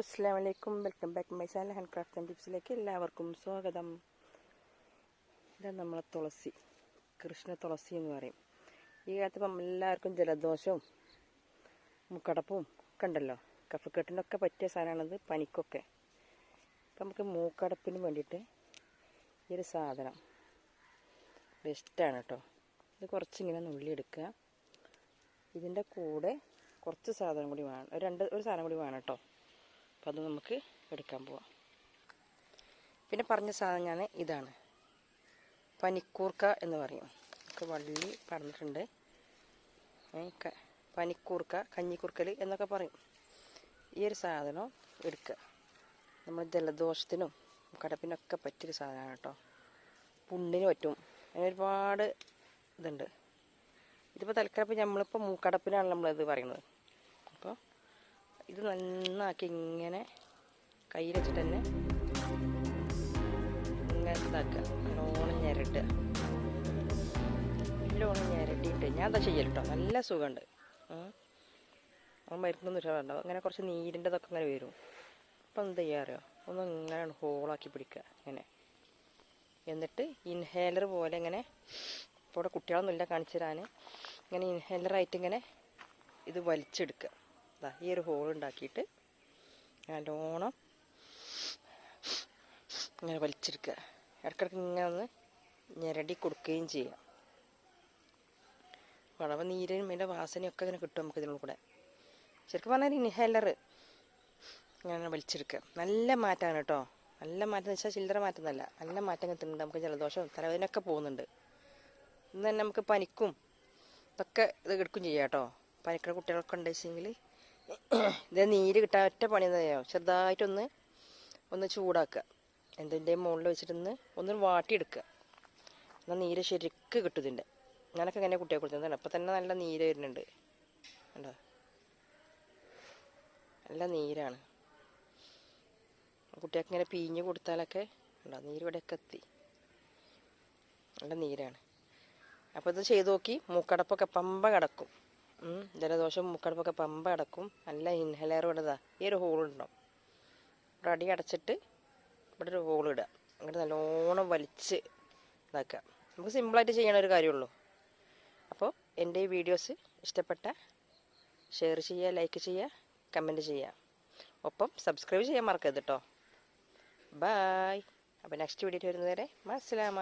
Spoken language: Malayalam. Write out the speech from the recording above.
അസ്സാം വലൈക്കും welcome back my channel hand craft and ടിപ്സിലേക്ക് എല്ലാവർക്കും സ്വാഗതം. ഇതാണ് നമ്മളെ തുളസി കൃഷ്ണ തുളസി എന്ന് പറയും. ഈ കാലത്ത് ഇപ്പം എല്ലാവർക്കും ജലദോഷവും മൂക്കടപ്പും ഒക്കെ ഉണ്ടല്ലോ കഫക്കെട്ടിനൊക്കെ പറ്റിയ സാധനമാണിത് പനിക്കൊക്കെ. അപ്പം നമുക്ക് മൂക്കടപ്പിന് വേണ്ടിയിട്ട് ഈ ഒരു സാധനം ബെസ്റ്റാണ് കേട്ടോ ഇത് കുറച്ചിങ്ങനെ നുള്ളിയെടുക്കുക. ഇതിന്റെ കൂടെ കുറച്ച് സാധനം കൂടി വേണം രണ്ട് ഒരു സാധനം കൂടി വേണം കേട്ടോ അപ്പോൾ അത് നമുക്ക് എടുക്കാൻ പോവാം. പിന്നെ പറഞ്ഞ സാധനം ഞാൻ ഇതാണ്. പനിക്കൂർക്ക എന്ന് പറയും. ഒക്കെ വള്ളി പറഞ്ഞിട്ടുണ്ട്. പനിക്കൂർക്ക കഞ്ഞിക്കുറുക്കൽ എന്നൊക്കെ പറയും. ഈ ഒരു സാധനം എടുക്കുക നമ്മൾ ജലദോഷത്തിനും കടപ്പിനൊക്കെ പറ്റിയൊരു സാധനമാണ് കേട്ടോ. പുണ്ണിന് പറ്റും. അങ്ങനെ ഒരുപാട് ഇതുണ്ട്. ഇതിപ്പോൾ തൽക്കാലം നമ്മളിപ്പോൾ മൂക്കടപ്പിനാണ് നമ്മളിത് പറയുന്നത്. ഇത് നന്നാക്കി ഇങ്ങനെ കയ്യിൽ വെച്ചിട്ട് തന്നെ ഇങ്ങനെ ഇതാക്കുക നല്ലോണം ഞെരട്ടുക നല്ലോണം ഞെരട്ടിയിട്ട് ഞാൻ എന്താ ചെയ്യൽ കേട്ടോ നല്ല സുഖമുണ്ട്. മരുന്നൊന്നും ഇഷ്ടമുണ്ടോ അങ്ങനെ കുറച്ച് നീരിന്റെതൊക്കെ അങ്ങനെ വരും. അപ്പം എന്ത് ചെയ്യാറിയോ ഒന്ന് ഇങ്ങനെ ഹോളാക്കി പിടിക്കുക. ഇങ്ങനെ. എന്നിട്ട് ഇൻഹേലർ പോലെ ഇങ്ങനെ ഇപ്പോൾ ഇവിടെ കുട്ടികളൊന്നുമില്ല കാണിച്ചു തരാൻ ഇങ്ങനെ ഇൻഹേലറായിട്ട് ഇങ്ങനെ ഇത് വലിച്ചെടുക്കുക. ഇതാ ഈ ഒരു ഹോൾ ഉണ്ടാക്കിയിട്ട് നല്ലോണം ഇങ്ങനെ വലിച്ചെടുക്കുക. ഇടയ്ക്കിടയ്ക്ക് ഇങ്ങനെ ഒന്ന് ഞെരടി കൊടുക്കുകയും ചെയ്യാം. വളവ് നീരും അതിന്റെ വാസനയൊക്കെ ഇങ്ങനെ കിട്ടും നമുക്ക് ഇതിനുള്ള കൂടെ. ശരിക്കും പറഞ്ഞാൽ ഇൻഹേലർ ഇങ്ങനെ വലിച്ചെടുക്കുക. നല്ല മാറ്റമാണ് കേട്ടോ. നല്ല മാറ്റം എന്ന് വെച്ചാൽ ചില്ലറ മാറ്റം എന്നല്ല നല്ല മാറ്റം കിട്ടുന്നുണ്ട് നമുക്ക് ജലദോഷം തലവേദനയൊക്കെ പോകുന്നുണ്ട്. ഇന്ന് തന്നെ നമുക്ക് പനിക്കും ഇതൊക്കെ ഇത് എടുക്കും ചെയ്യാം കേട്ടോ. പനിക്കുന്ന കുട്ടികളൊക്കെ ഉണ്ടെങ്കിൽ ഇത് നീര് കിട്ടാൻ ഒറ്റ പണി തന്നെയാവും ചെറുതായിട്ടൊന്ന് ഒന്ന് ചൂടാക്കുക. എന്തിന്റെ മുകളിൽ വെച്ചിട്ടൊന്ന് ഒന്ന് വാട്ടിയെടുക്കുക എന്നാൽ നീര് ശരിക്ക് കിട്ടും ഇതിന്റെ ഞാനൊക്കെ ഇങ്ങനെ കുട്ടിയെ കൊടുത്തത്. അപ്പം തന്നെ നല്ല നീര് വരുന്നുണ്ട്. കണ്ടോ? നല്ല നീരാണ്. കുട്ടികൾക്ക് ഇങ്ങനെ പിഴിഞ്ഞ് കൊടുത്താലൊക്കെ ഉണ്ടോ നീര് ഇവിടെയൊക്കെ എത്തി. നല്ല നീരാണ്. അപ്പോൾ ഇത് ചെയ്ത് നോക്കി. മൂക്കടപ്പൊക്കെ പമ്പ കിടക്കും. ജലദോഷം മൂക്കടപ്പൊക്കെ പമ്പ അടക്കും നല്ല ഇൻഹലർ ഇടതാ ഈ ഒരു ഹോളുണ്ടാവും ഇവിടെ അടി അടച്ചിട്ട് ഇവിടെ ഒരു ഹോൾ ഇടുക. അങ്ങോട്ട് നല്ലോണം വലിച്ച് ഇതാക്കുക. നമുക്ക് സിമ്പിളായിട്ട് ചെയ്യണ ഒരു കാര്യമുള്ളൂ. അപ്പോൾ എന്റെ ഈ വീഡിയോസ് ഇഷ്ടപ്പെട്ട ഷെയർ ചെയ്യുക ലൈക്ക് ചെയ്യുക കമന്റ് ചെയ്യുക. ഒപ്പം സബ്സ്ക്രൈബ് ചെയ്യാൻ മറക്കരുത് കേട്ടോ ബായ് അപ്പോൾ നെക്സ്റ്റ് വീഡിയോ വരുന്നതുവരെ മനസ്സിലാമ